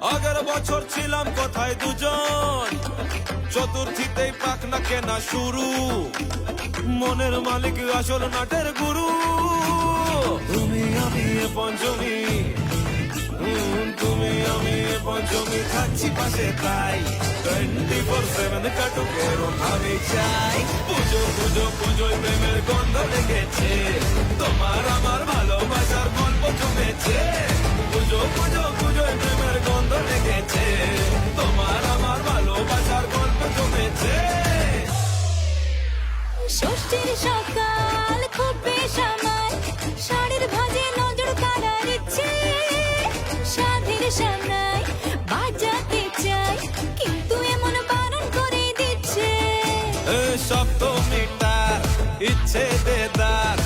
বছর ছিলাম কোথায় দুজন? চতুর্থীতেই পাক না কেনা শুরু। মনের মালিক আসল নাটের গুরু। তুমি আমি পঞ্চমী। তুমি আমি পঞ্চমী থাকছি পাশে তাই। টোয়েন্টি ফোর সেভেন কাটুক এরম ভাবে চাই। ষষ্ঠীর সকাল খুব বেশ আমার শাড়ির ভাজে নজর কাড়ার ইচ্ছে। সাধের সামনায় বাজাতে চাই। কিন্তু এমন বারণ করে দিচ্ছে। সব তো ইচ্ছে দেদার।